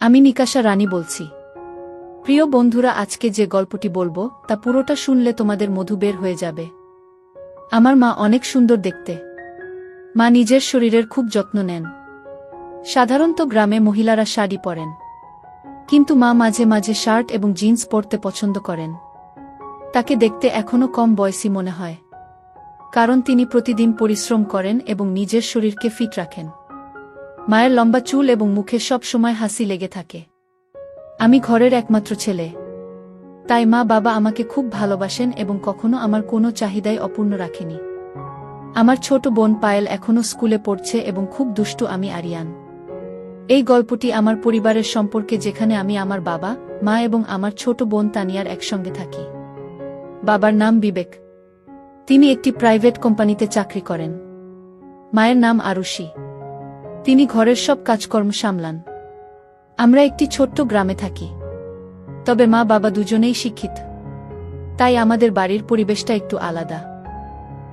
আমি নিকাশা রানী বলছি। প্রিয় বন্ধুরা, আজকে যে গল্পটি বলব, তা পুরোটা শুনলে তোমাদের মধু বের হয়ে যাবে। আমার মা অনেক সুন্দর দেখতে। মা নিজের শরীরের খুব যত্ন নেন। সাধারণত গ্রামে মহিলারা শাড়ি পরেন। কিন্তু মা মাঝে মাঝে শার্ট এবং জিন্স পরতে পছন্দ করেন। তাকে দেখতে এখনও কম বয়সী মনে হয়। কারণ তিনি প্রতিদিন পরিশ্রম করেন এবং নিজের শরীরকে ফিট রাখেন। মায়ের লম্বা চুল এবং মুখে সব সময় হাসি লেগে থাকে। আমি ঘরের একমাত্র ছেলে। তাই মা বাবা আমাকে খুব ভালোবাসেন এবং কখনো আমার কোনো চাহিদাই অপূর্ণ রাখেনি। আমার ছোট বোন পায়েল এখনও স্কুলে পড়ছে এবং খুব দুষ্টু আমি আরিয়ান। এই গল্পটি আমার পরিবারের সম্পর্কে যেখানে আমি আমার বাবা, মা এবং আমার ছোট বোন তানিয়ার একসঙ্গে থাকি। বাবার নাম বিবেক। তিনি একটি প্রাইভেট কোম্পানিতে চাকরি করেন। মায়ের নাম আরুষি তিনি ঘরের সব কাজকর্ম সামলান। আমরা একটি ছোট্ট গ্রামে থাকি। তবে মা বাবা দুজনেই শিক্ষিত। তাই আমাদের বাড়ির পরিবেশটা একটু আলাদা।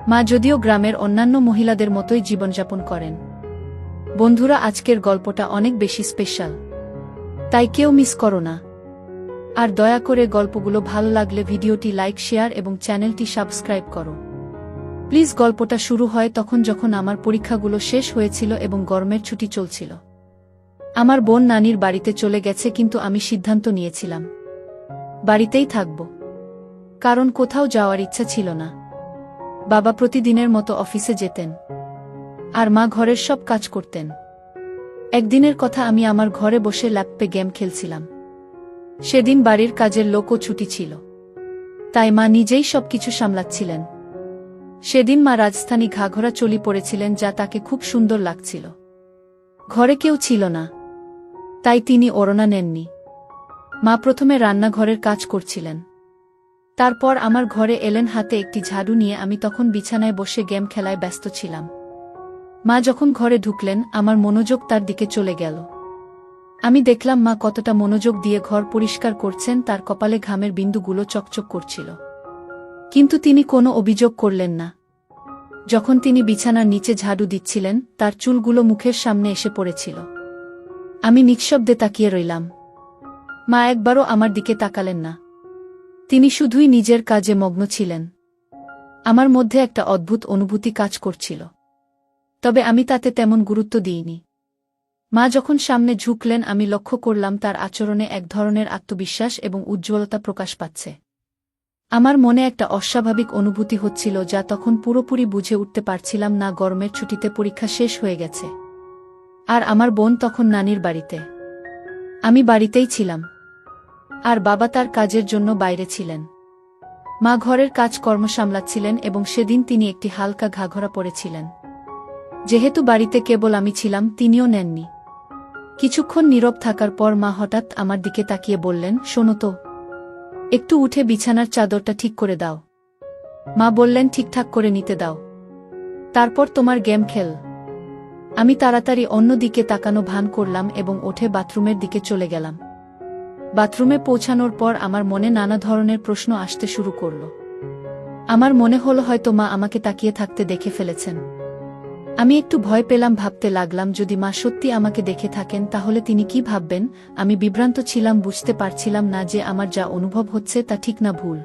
মা যদিও গ্রামের অন্যান্য মহিলাদের মতোই জীবনযাপন করেন। বন্ধুরা, আজকের গল্পটা অনেক বেশি স্পেশাল। তাই কেউ মিস করো না। আর দয়া করে গল্পগুলো ভালো লাগলে ভিডিওটি লাইক, শেয়ার এবং চ্যানেলটি সাবস্ক্রাইব করো। প্লিজ গল্পটা শুরু হয় তখন যখন আমার পরীক্ষাগুলো শেষ হয়েছিল এবং গরমের ছুটি চলছিল। আমার বোন নানির বাড়িতে চলে গেছে কিন্তু আমি সিদ্ধান্ত নিয়েছিলাম। বাড়িতেই থাকব। কারণ কোথাও যাওয়ার ইচ্ছা ছিল না। বাবা প্রতিদিনের মতো অফিসে যেতেন। আর মা ঘরের সব কাজ করতেন। একদিনের কথা আমি আমার ঘরে বসে ল্যাপটপে গেম খেলছিলাম। সেদিন বাড়ির কাজের লোকও ছুটি ছিল। তাই মা নিজেই সবকিছু সামলাচ্ছিলেন। সেদিন মা রাজস্থানী ঘাঘরা চলি পড়েছিলেন যা তাকে খুব সুন্দর লাগছিল। ঘরে কেউ ছিল না। তাই তিনি ওড়না নেননি। মা প্রথমে রান্নাঘরের কাজ করছিলেন। তারপর আমার ঘরে এলেন হাতে একটি ঝাড়ু নিয়ে আমি তখন বিছানায় বসে গেম খেলায় ব্যস্ত ছিলাম। মা যখন ঘরে ঢুকলেন, আমার মনোযোগ তার দিকে চলে গেল। আমি দেখলাম মা কতটা মনোযোগ দিয়ে ঘর পরিষ্কার করছেন, তার কপালে ঘামের বিন্দুগুলো চকচক করছিল। কিন্তু তিনি কোনো অভিযোগ করলেন না। যখন তিনি বিছানার নিচে ঝাড়ু দিচ্ছিলেন, তার চুলগুলো মুখের সামনে এসে পড়েছিল। আমি নিঃশব্দে তাকিয়ে রইলাম। মা একবারও আমার দিকে তাকালেন না। তিনি শুধুই নিজের কাজে মগ্ন ছিলেন। আমার মধ্যে একটা অদ্ভুত অনুভূতি কাজ করছিল। তবে আমি তাতে তেমন গুরুত্ব দিইনি। মা যখন সামনে ঝুঁকলেন, আমি লক্ষ্য করলাম তার আচরণে এক ধরনের আত্মবিশ্বাস এবং উজ্জ্বলতা প্রকাশ পাচ্ছে। আমার মনে একটা অস্বাভাবিক অনুভূতি হচ্ছিল যা তখন পুরোপুরি বুঝে উঠতে পারছিলাম না, গরমের ছুটিতে পরীক্ষা শেষ হয়ে গেছে। আর আমার বোন তখন নানির বাড়িতে। আমি বাড়িতেই ছিলাম। আর বাবা তার কাজের জন্য বাইরে ছিলেন। মা ঘরের কাজ কর্ম সামলাচ্ছিলেন এবং সেদিন তিনি একটি হালকা ঘাঘরা পড়েছিলেন যেহেতু বাড়িতে কেবল আমি ছিলাম, তিনিও নেননি। কিছুক্ষণ নীরব থাকার পর মা হঠাৎ আমার দিকে তাকিয়ে বললেন, শোনো তো একটু উঠে বিছানার চাদরটা ঠিক করে দাও। মা বললেন, ঠিকঠাক করে নিতে দাও। তারপর তোমার গেম খেল। আমি তাড়াতাড়ি অন্য দিকে তাকানো ভান করলাম এবং উঠে বাথরুমের দিকে চলে গেলাম। বাথরুমে পৌঁছানোর পর আমার মনে নানা ধরনের প্রশ্ন আসতে শুরু করল। আমার মনে হলো হয়তো মা আমাকে তাকিয়ে থাকতে দেখে ফেলেছেন। আমি একটু ভয় পেলাম, ভাবতে লাগলাম, যদি মা সত্যি আমাকে দেখে থাকেন, তাহলে তিনি কি ভাববেন? আমি বিভ্রান্ত ছিলাম, বুঝতে পারছিলাম না যে আমার যা অনুভব হচ্ছে তা ঠিক না ভুল।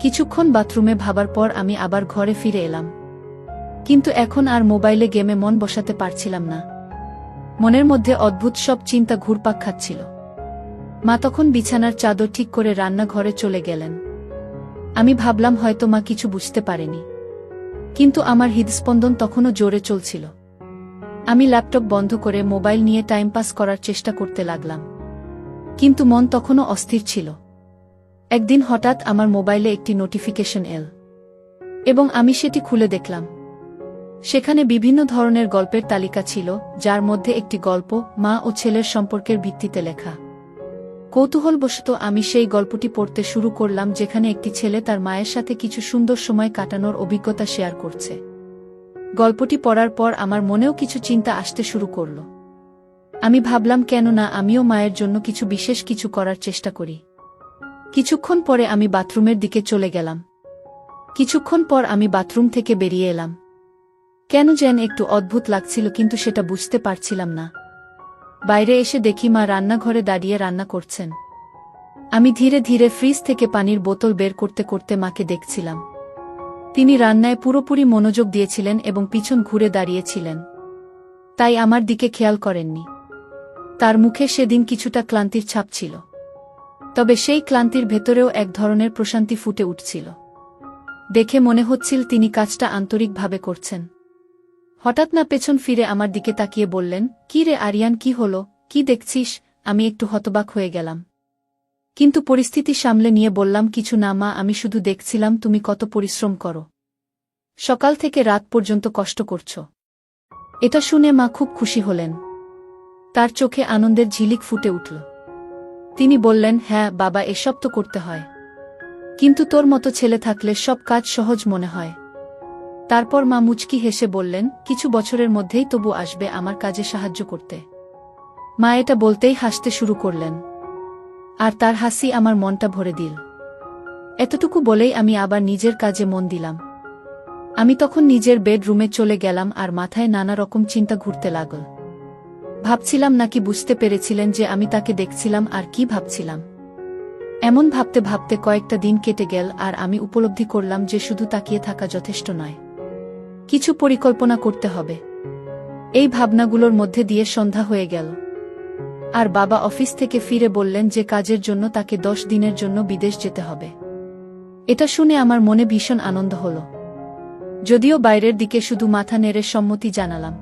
কিছুক্ষণ বাথরুমে ভাবার পর আমি আবার ঘরে ফিরে এলাম। কিন্তু এখন আর মোবাইলে গেমে মন বসাতে পারছিলাম না। মনের মধ্যে অদ্ভুত সব চিন্তা ঘুরপাক খাচ্ছিল। মা তখন বিছানার চাদর ঠিক করে রান্নাঘরে চলে গেলেন। আমি ভাবলাম হয়তো মা কিছু বুঝতে পারেনি। কিন্তু আমার হৃদস্পন্দন তখনও জোরে চলছিল। আমি ল্যাপটপ বন্ধ করে মোবাইল নিয়ে টাইম পাস করার চেষ্টা করতে লাগলাম। কিন্তু মন তখনও অস্থির ছিল। একদিন হঠাৎ আমার মোবাইলে একটি নোটিফিকেশন এল। এবং আমি সেটি খুলে দেখলাম। সেখানে বিভিন্ন ধরনের গল্পের তালিকা ছিল, যার মধ্যে একটি গল্প, মা ও ছেলের সম্পর্কের ভিত্তিতে লেখা। কৌতূহলবশত আমি সেই গল্পটি পড়তে শুরু করলাম যেখানে একটি ছেলে তার মায়ের সাথে কিছু সুন্দর সময় কাটানোর অভিজ্ঞতা শেয়ার করছে। গল্পটি পড়ার পর আমার মনেও কিছু চিন্তা আসতে শুরু করল। আমি ভাবলাম কেন না আমিও মায়ের জন্য কিছু বিশেষ কিছু করার চেষ্টা করি। কিছুক্ষণ পরে আমি বাথরুমের দিকে চলে গেলাম। কিছুক্ষণ পর আমি বাথরুম থেকে বেরিয়ে এলাম। কেন যেন একটু অদ্ভুত লাগছিল, কিন্তু সেটা বুঝতে পারছিলাম না। বাইরে এসে দেখি মা রান্নাঘরে দাঁড়িয়ে রান্না করছেন। আমি ধীরে ধীরে ফ্রিজ থেকে পানির বোতল বের করতে করতে মাকে দেখছিলাম। তিনি রান্নায় পুরোপুরি মনোযোগ দিয়েছিলেন এবং পিছন ঘুরে দাঁড়িয়েছিলেন। তাই আমার দিকে খেয়াল করেননি। তার মুখে সেদিন কিছুটা ক্লান্তির ছাপ ছিল। তবে সেই ক্লান্তির ভেতরেও এক ধরনের প্রশান্তি ফুটে উঠছিল। দেখে মনে হচ্ছিল তিনি কাজটা আন্তরিকভাবে করছেন। হঠাৎ না পেছন ফিরে আমার দিকে তাকিয়ে বললেন, কি রে আরিয়ান, কি হলো? কি দেখছিস? আমি একটু হতবাক হয়ে গেলাম। কিন্তু পরিস্থিতি সামলে নিয়ে বললাম, কিছু না মা, আমি শুধু দেখছিলাম তুমি কত পরিশ্রম করো। সকাল থেকে রাত পর্যন্ত কষ্ট করছ। এটা শুনে মা খুব খুশি হলেন। তার চোখে আনন্দের ঝিলিক ফুটে উঠল। তিনি বললেন হ্যাঁ বাবা, এসব তো করতে হয়। কিন্তু তোর মতো ছেলে থাকলে সব কাজ সহজ মনে হয়। তারপর মা মুচকি হেসে বললেন, কিছু বছরের মধ্যেই তবু আসবে আমার কাজে সাহায্য করতে। মা এটা বলতেই হাসতে শুরু করলেন। আর তার হাসি আমার মনটা ভরে দিল। এতটুকু বলেই আমি আবার নিজের কাজে মন দিলাম। আমি তখন নিজের বেডরুমে চলে গেলাম আর মাথায় নানা রকম চিন্তা ঘুরতে লাগল। ভাবছিলাম নাকি বুঝতে পেরেছিলেন যে আমি তাকে দেখছিলাম আর কি ভাবছিলাম। এমন ভাবতে ভাবতে কয়েকটা দিন কেটে গেল আর আমি উপলব্ধি করলাম যে শুধু তাকিয়ে থাকা যথেষ্ট নয়। কিছু পরিকল্পনা করতে হবে। এই ভাবনাগুলোর মধ্যে দিয়ে সন্ধ্যা হয়ে গেল। আর বাবা অফিস থেকে ফিরে বললেন যে কাজের জন্য তাকে দশ দিনের জন্য বিদেশ যেতে হবে। এটা শুনে আমার মনে ভীষণ আনন্দ হল। যদিও বাইরের দিকে শুধু মাথা নেড়ে সম্মতি জানালাম।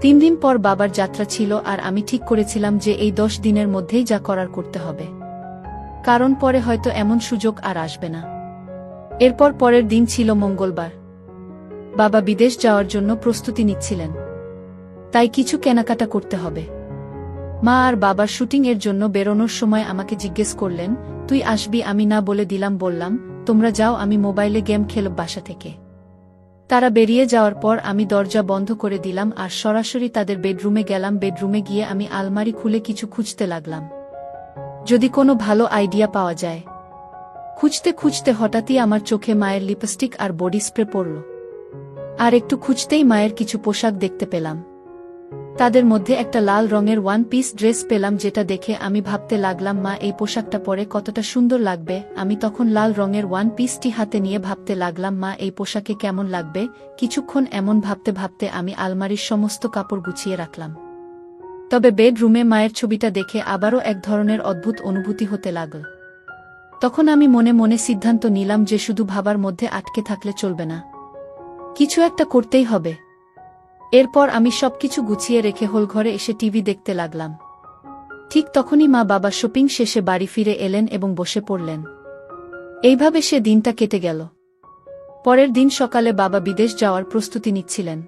তিন দিন পর বাবার যাত্রা ছিল আর আমি ঠিক করেছিলাম যে এই দশ দিনের মধ্যেই যা করার করতে হবে। কারণ পরে হয়তো এমন সুযোগ আর আসবে না। এরপর পরের দিন ছিল মঙ্গলবার। বাবা বিদেশ যাওয়ার জন্য প্রস্তুতি নিচ্ছিলেন। তাই কিছু কেনাকাটা করতে হবে। মা আর বাবার শুটিং এর জন্য বেরোনোর সময় আমাকে জিজ্ঞেস করলেন, তুই আসবি আমি না বলে দিলাম, বললাম, তোমরা যাও, আমি মোবাইলে গেম খেলব বাসা থেকে। তারা বেরিয়ে যাওয়ার পর আমি দরজা বন্ধ করে দিলাম আর সরাসরি তাদের বেডরুমে গেলাম, বেডরুমে গিয়ে আমি আলমারি খুলে কিছু খুঁজতে লাগলাম। যদি কোনো ভালো আইডিয়া পাওয়া যায়। খুঁজতে খুঁজতে হঠাৎই আমার চোখে মায়ের লিপস্টিক আর বডি স্প্রে পড়ল। আর একটু খুঁজতেই মায়ের কিছু পোশাক দেখতে পেলাম। তাদের মধ্যে একটা লাল রঙের ওয়ান পিস ড্রেস পেলাম যেটা দেখে আমি ভাবতে লাগলাম, মা, এই পোশাকটা পরে কতটা সুন্দর লাগবে। আমি তখন লাল রঙের ওয়ান পিসটি হাতে নিয়ে ভাবতে লাগলাম, মা, এই পোশাকে কেমন লাগবে? কিছুক্ষণ এমন ভাবতে ভাবতে আমি আলমারির সমস্ত কাপড় গুছিয়ে রাখলাম। তবে বেডরুমে মায়ের ছবিটা দেখে আবারও এক ধরনের অদ্ভুত অনুভূতি হতে লাগল। তখন আমি মনে মনে সিদ্ধান্ত নিলাম যে শুধু ভাবার মধ্যে আটকে থাকলে চলবে না। কিছু একটা করতেই হবে। এরপর আমি সবকিছু গুছিয়ে রেখে হোল ঘরে এসে টিভি দেখতে লাগলাম। ঠিক তখনই মা বাবা শপিং শেষে বাড়ি ফিরে এলেন এবং বসে পড়লেন। এইভাবে সে দিনটা কেটে গেল। পরের দিন সকালে বাবা বিদেশ যাওয়ার প্রস্তুতি নিচ্ছিলেন।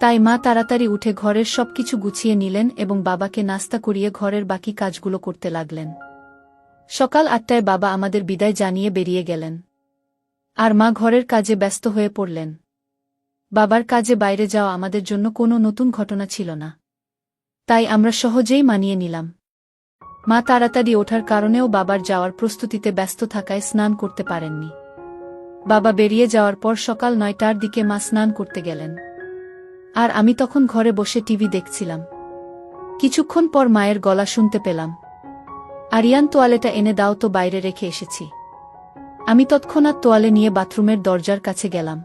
তাই মা তাড়াতাড়ি উঠে ঘরের সবকিছু গুছিয়ে নিলেন এবং বাবাকে নাস্তা করিয়ে ঘরের বাকি কাজগুলো করতে লাগলেন। সকাল আটটায় বাবা আমাদের বিদায় জানিয়ে বেরিয়ে গেলেন। আর মা ঘরের কাজে ব্যস্ত হয়ে পড়লেন। বাবার কাজে বাইরে যাওয়া আমাদের জন্য কোনো নতুন ঘটনা ছিল না। তাই আমরা সহজেই মানিয়ে নিলাম। মা তাড়াতাড়ি ওঠার কারণেও বাবার যাওয়ার প্রস্তুতিতে ব্যস্ত থাকায় স্নান করতে পারেননি। বাবা বেরিয়ে যাওয়ার পর সকাল নয়টার দিকে মা স্নান করতে গেলেন। আর আমি তখন ঘরে বসে টিভি দেখছিলাম। কিছুক্ষণ পর মায়ের গলা শুনতে পেলাম। আরিয়ান তোয়ালেটা এনে দাও তো বাইরে রেখে এসেছি। আমি তৎক্ষণাৎ তোয়ালে নিয়ে বাথরুমের দরজার কাছে গেলাম।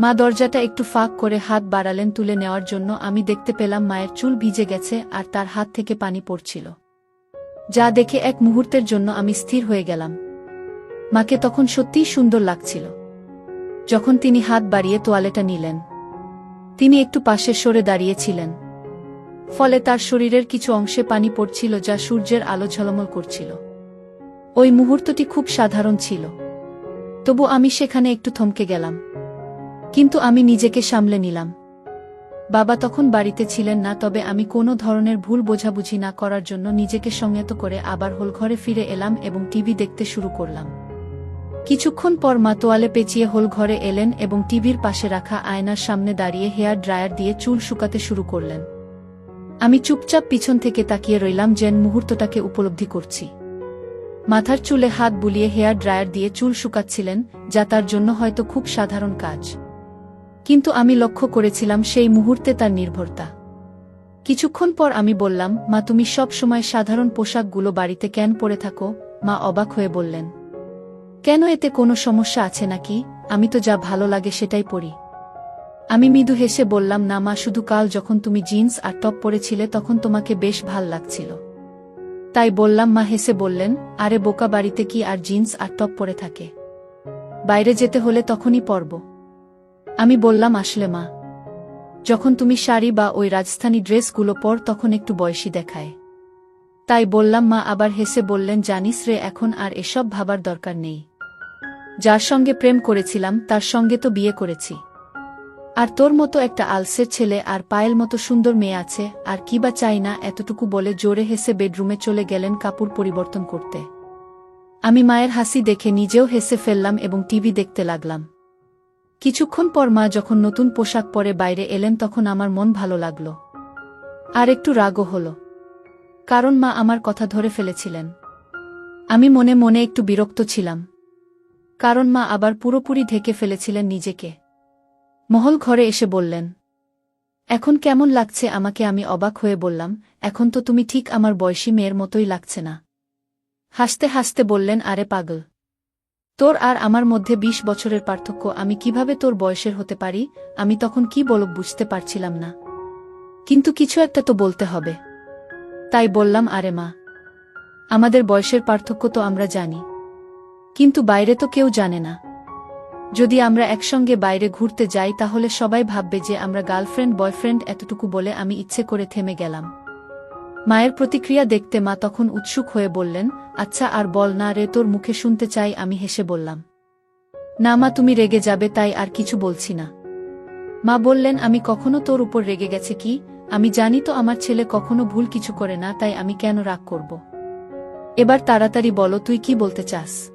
মা দরজাটা একটু ফাঁক করে হাত বাড়ালেন তুলে নেওয়ার জন্য। আমি দেখতে পেলাম মায়ের চুল ভিজে গেছে আর তার হাত থেকে পানি পড়ছিল। যা দেখে এক মুহূর্তের জন্য আমি স্থির হয়ে গেলাম। মাকে তখন সত্যিই সুন্দর লাগছিল। যখন তিনি হাত বাড়িয়ে তোয়ালেটা নিলেন, তিনি একটু পাশে সরে দাঁড়িয়েছিলেন। ফলে তার শরীরের কিছু অংশে পানি পড়ছিল যা সূর্যের আলো ঝলমল করছিল। ওই মুহূর্তটি খুব সাধারণ ছিল। তবু আমি সেখানে একটু থমকে গেলাম। কিন্তু আমি নিজেকে সামলে নিলাম। বাবা তখন বাড়িতে ছিলেন না, তবে আমি কোনো ধরনের ভুল বোঝাবুঝি না করার জন্য নিজেকে সংযত করে আবার হোল ঘরে ফিরে এলাম এবং টিভি দেখতে শুরু করলাম। কিছুক্ষণ পর মা তোয়ালে পেঁচিয়ে হোল ঘরে এলেন এবং টিভির পাশে রাখা আয়নার সামনে দাঁড়িয়ে হেয়ার ড্রায়ার দিয়ে চুল শুকাতে শুরু করলেন। আমি চুপচাপ পিছন থেকে তাকিয়ে রইলাম যেন মুহূর্তটাকে উপলব্ধি করছি। মাথার চুলে হাত বুলিয়ে হেয়ার ড্রায়ার দিয়ে চুল শুকাচ্ছিলেন, যা তার জন্য হয়তো খুব সাধারণ কাজ। কিন্তু আমি লক্ষ্য করেছিলাম সেই মুহূর্তে তার নির্ভরতা। কিছুক্ষণ পর আমি বললাম, মা, তুমি সব সময় সাধারণ পোশাকগুলো বাড়িতে কেন পরে থাকো? মা অবাক হয়ে বললেন, কেন এতে কোনো সমস্যা আছে নাকি? আমি তো যা ভালো লাগে সেটাই পরি। আমি মৃদু হেসে বললাম, না মা, শুধু কাল যখন তুমি জিন্স আর টপ পরেছিলে তখন তোমাকে বেশ ভালো লাগছিল। তাই বললাম, মা, হেসে বললেন, আরে বোকা বাড়িতে কি আর জিন্স আর টপ পরে থাকে? বাইরে যেতে হলে তখনই পরব। আমি বললাম, আসলে মা, যখন তুমি শাড়ি বা ওই রাজস্থানী ড্রেসগুলো পর, তখন একটু বয়সী দেখায়। তাই বললাম, মা, আবার হেসে বললেন, জানিস রে, এখন আর এসব ভাবার দরকার নেই। যার সঙ্গে প্রেম করেছিলাম, তার সঙ্গে তো বিয়ে করেছি। আর তোর মতো একটা আলসের ছেলে আর পায়েল মতো সুন্দর মেয়ে আছে, আর কি বা চাই না এতটুকু বলে জোরে হেসে বেডরুমে চলে গেলেন কাপড় পরিবর্তন করতে। আমি মায়ের হাসি দেখে নিজেও হেসে ফেললাম এবং টিভি দেখতে লাগলাম। কিছুক্ষণ পর মা যখন নতুন পোশাক পরে বাইরে এলেন তখন আমার মন ভালো লাগল। আর একটু রাগও হল। কারণ মা আমার কথা ধরে ফেলেছিলেন। আমি মনে মনে একটু বিরক্ত ছিলাম। কারণ মা আবার পুরোপুরি ঢেকে ফেলেছিলেন নিজেকে। মহল ঘরে এসে বললেন, এখন কেমন লাগছে আমাকে? আমি অবাক হয়ে বললাম, এখন তো তুমি ঠিক আমার বয়সী মেয়ের মতোই লাগছে না। হাসতে হাসতে বললেন, আরে পাগল। তোর আর আমার মধ্যে ২০ বছরের পার্থক্য, আমি কীভাবে তোর বয়সের হতে পারি? আমি তখন কি বলব বুঝতে পারছিলাম না। কিন্তু কিছু একটা তো বলতে হবে। তাই বললাম, আরে মা, আমাদের বয়সের পার্থক্য তো আমরা জানি। কিন্তু বাইরে তো কেউ জানে না। যদি আমরা একসঙ্গে বাইরে ঘুরতে যাই, তাহলে সবাই ভাববে যে আমরা গার্লফ্রেন্ড, বয়ফ্রেন্ড এতটুকু বলে আমি ইচ্ছে করে থেমে গেলাম। মায়ের প্রতিক্রিয়া দেখতে মা তখন উৎসুক হয়ে বললেন আচ্ছা আর বল না রে, তোর মুখে শুনতে চাই, আমি হেসে বললাম। না মা, তুমি রেগে যাবে, তাই আর কিছু বলছি না। মা বললেন, আমি কখনো তোর উপর রেগে গেছে কি? আমি জানি তো আমার ছেলে কখনো ভুল কিছু করে না, তাই আমি কেন রাগ করব? এবার তাড়াতাড়ি বলো, তুই কি বলতে চাস?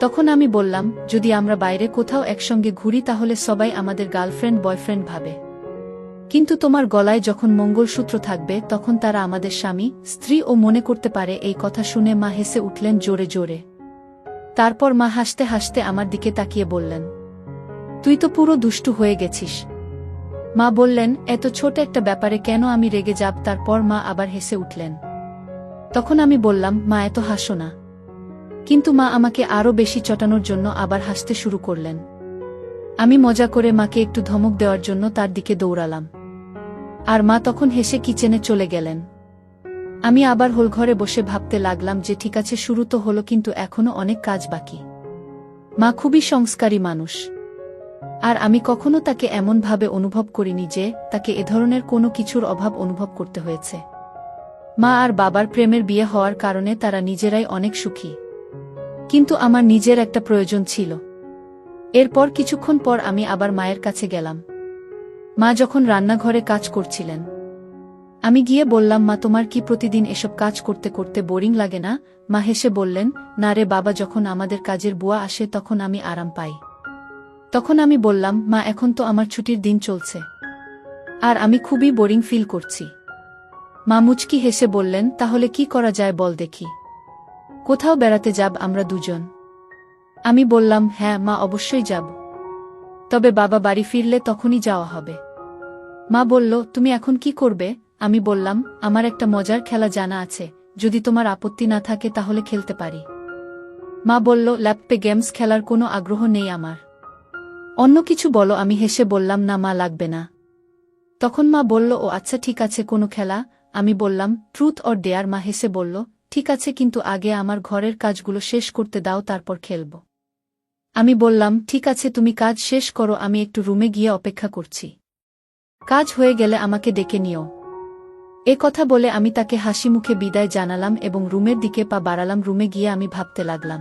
তখন আমি বললাম, যদি আমরা বাইরে কোথাও একসঙ্গে ঘুরি, তাহলে সবাই আমাদের গার্লফ্রেন্ড, বয়ফ্রেন্ড ভাবে। কিন্তু তোমার গলায় যখন মঙ্গলসূত্র থাকবে, তখন তারা আমাদের স্বামী, স্ত্রী ও মনে করতে পারে এই কথা শুনে মা হেসে উঠলেন জোরে জোরে। তারপর মা হাসতে হাসতে আমার দিকে তাকিয়ে বললেন, তুই তো পুরো দুষ্টু হয়ে গেছিস। মা বললেন, এত ছোট একটা ব্যাপারে কেন আমি রেগে যাব? তারপর মা আবার হেসে উঠলেন, তখন আমি বললাম, মা এত হাসো না। কিন্তু মা আমাকে আরও বেশি চটানোর জন্য আবার হাসতে শুরু করলেন। আমি মজা করে মাকে একটু ধমক দেওয়ার জন্য তার দিকে দৌড়ালাম। আর মা তখন হেসে কিচেনে চলে গেলেন। আমি আবার হোলঘরে বসে ভাবতে লাগলাম যে ঠিক আছে, শুরু তো হলো কিন্তু এখনও অনেক কাজ বাকি। মা খুবই সংস্কারী মানুষ। আর আমি কখনো তাকে এমনভাবে অনুভব করিনি যে তাকে এ ধরনের কোনো কিছুর অভাব অনুভব করতে হয়েছে। মা আর বাবার প্রেমের বিয়ে হওয়ার কারণে তারা নিজেরাই অনেক সুখী। কিন্তু আমার নিজের একটা প্রয়োজন ছিল। এরপর কিছুক্ষণ পর আমি আবার মায়ের কাছে গেলাম। মা যখন রান্নাঘরে কাজ করছিলেন। আমি গিয়ে বললাম, মা, তোমার কি প্রতিদিন এসব কাজ করতে করতে বোরিং লাগে না? মা হেসে বললেন, না রে বাবা, যখন আমাদের কাজের বুয়া আসে তখন আমি আরাম পাই। তখন আমি বললাম, মা, এখন তো আমার ছুটির দিন চলছে। আর আমি খুবই বোরিং ফিল করছি। মা মুচকি হেসে বললেন, তাহলে কি করা যায় বল দেখি। কোথাও বেড়াতে যাব আমরা দুজন। আমি বললাম হ্যাঁ মা, অবশ্যই যাব। তবে বাবা বাড়ি ফিরলে তখনই যাওয়া হবে। মা বলল, তুমি এখন কি করবে? আমি বললাম, আমার একটা মজার খেলা জানা আছে। যদি তোমার আপত্তি না থাকে তাহলে খেলতে পারি। মা বলল, ল্যাপটপে গেমস খেলার কোনো আগ্রহ নেই আমার। অন্য কিছু বলো। আমি হেসে বললাম, না মা, লাগবে না। তখন মা বলল, ও আচ্ছা ঠিক আছে, কোনো খেলা? আমি বললাম, ট্রুথ অর ডেয়ার? মা হেসে বলল, ঠিক আছে, কিন্তু আগে আমার ঘরের কাজগুলো শেষ করতে দাও, তারপর খেলব। আমি বললাম, ঠিক আছে, তুমি কাজ শেষ করো, আমি একটু রুমে গিয়ে অপেক্ষা করছি। কাজ হয়ে গেলে আমাকে ডেকে নিও। এ কথা বলে আমি তাকে হাসি মুখে বিদায় জানালাম এবং রুমের দিকে পা বাড়ালাম। রুমে গিয়ে আমি ভাবতে লাগলাম,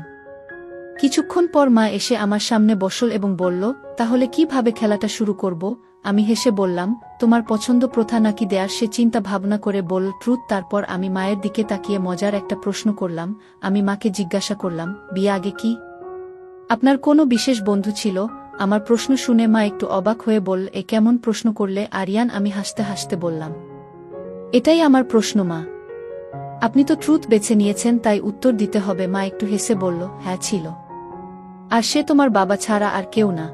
কিছুক্ষণ পর মা এসে আমার সামনে বসল এবং বলল, তাহলে কীভাবে খেলাটা শুরু করব? আমি হেসে বললাম, তোমার পছন্দ প্রথা নাকি দেয়ার? সে চিন্তা ভাবনা করে বল ট্রুথ। তারপর আমি মায়ের দিকে তাকিয়ে মজার একটা প্রশ্ন করলাম। আমি মাকে জিজ্ঞাসা করলাম, বিয়ে আগে কি? আপনার কোনো বিশেষ বন্ধু ছিল? আমার প্রশ্ন শুনে মা একটু অবাক হয়ে বল এ কেমন প্রশ্ন করলে আরিয়ান? আমি হাসতে হাসতে বললাম, এটাই আমার প্রশ্ন, মা। আপনি তো ট্রুথ বেছে নিয়েছেন, তাই উত্তর দিতে হবে। মা একটু হেসে বলল হ্যাঁ ছিল। আর সে তোমার বাবা ছাড়া আর কেউ না।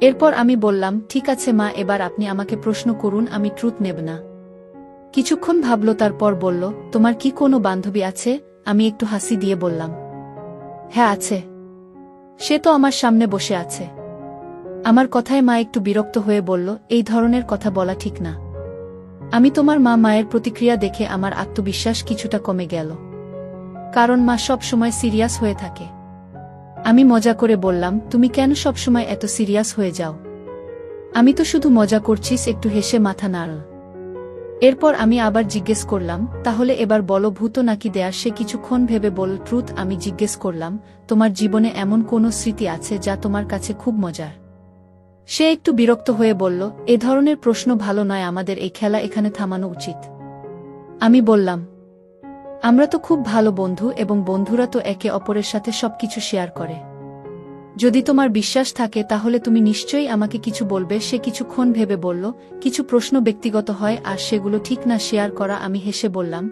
এরপর আমি বললাম, ঠিক আছে, মা, এবার আপনি আমাকে প্রশ্ন করুন, আমি ট্রুথ নেব না। কিছুক্ষণ ভাবল, তারপর বলল, তোমার কি কোনো বান্ধবী আছে? আমি একটু হাসি দিয়ে বললাম হ্যাঁ আছে। সে তো আমার সামনে বসে আছে। আমার কথায় মা একটু বিরক্ত হয়ে বলল, এই ধরনের কথা বলা ঠিক না। আমি তোমার মা মায়ের প্রতিক্রিয়া দেখে আমার আত্মবিশ্বাস কিছুটা কমে গেল। কারণ মা সব সময় সিরিয়াস হয়ে থাকে। আমি মজা করে বললাম, তুমি কেন সব সময় এত সিরিয়াস হয়ে যাও? আমি তো শুধু মজা করছিস একটু হেসে মাথা নাড়ল। এরপর আমি আবার জিজ্ঞেস করলাম, তাহলে এবার বলো ভূত নাকি দেয়া? সে কিছুক্ষণ ভেবে বল ট্রুথ, আমি জিজ্ঞেস করলাম, তোমার জীবনে এমন কোনো স্মৃতি আছে যা তোমার কাছে খুব মজার? সে একটু বিরক্ত হয়ে বলল, এ ধরনের প্রশ্ন ভালো নয়, আমাদের এই খেলা এখানে থামানো উচিত। আমি বললাম, আমরা তো খুব ভালো বন্ধু এবং বন্ধুরা তো একে অপরের সাথে সবকিছু শেয়ার করে। যদি তোমার বিশ্বাস থাকে, তাহলে তুমি নিশ্চয়ই আমাকে কিছু বলবে। সে কিছুক্ষণ ভেবে বলল, কিছু প্রশ্ন ব্যক্তিগত হয়, আর সেগুলো ঠিক না, শেয়ার করা, আমি হেসে বললাম।